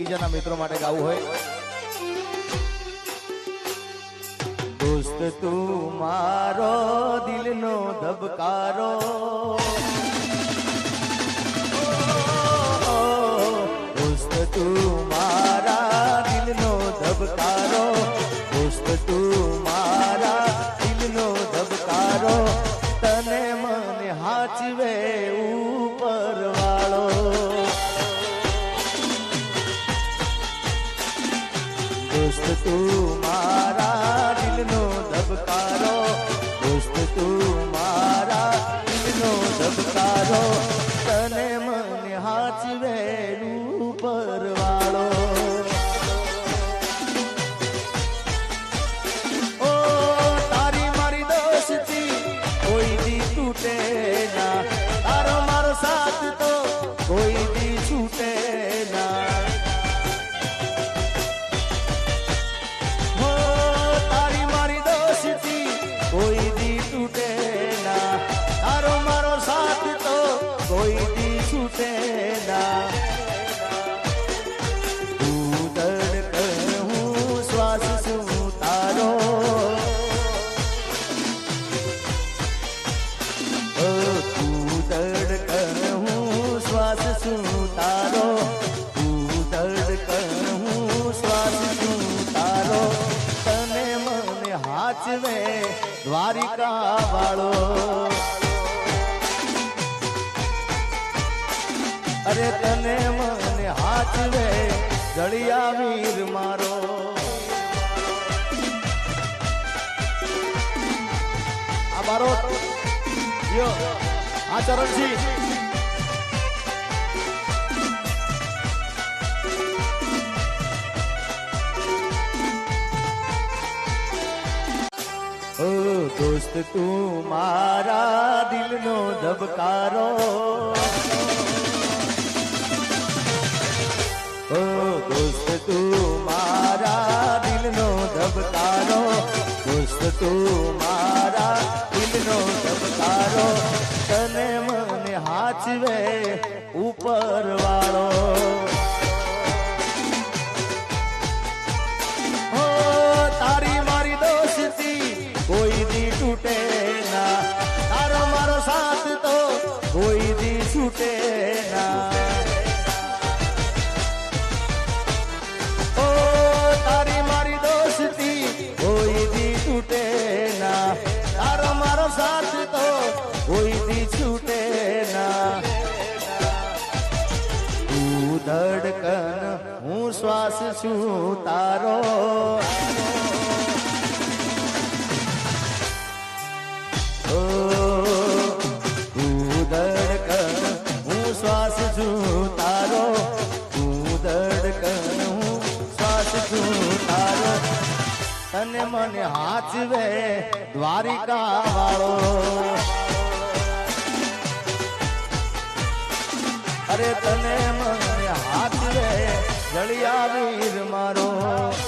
એકબીજાના મિત્રો માટે ગાવું હોય દોસ્ત તું મારો દિલનો ધબકારો દોસ્ત તું તું મારા દિલનો ધબકારો. દોસ્ત તું મારા દિલનો ધબકારો. તને મને હાચવે ઉપર વાળો ઓ તારી મારી દોસ્તી કોઈ દી તૂટે છું તારો તને મને હાચવે દ્વારિકા વાળો અરે તને મને હાચવે જળિયા વીર મારો. આ મારો. આ ચરણજી દોસ્ત, તું મારા દિલનો ધબકારો. ઓ દોસ્ત, તું મારા દિલનો ધબકારો. દોસ્ત, તું મારા દિલનો ધબકારો. તને મને હાચવે ઉપર વાળો શ્વાસ શું તારો. તને મને હાચવે દ્વારિકા વાળો. અરે તને જળિયા વીર મારો.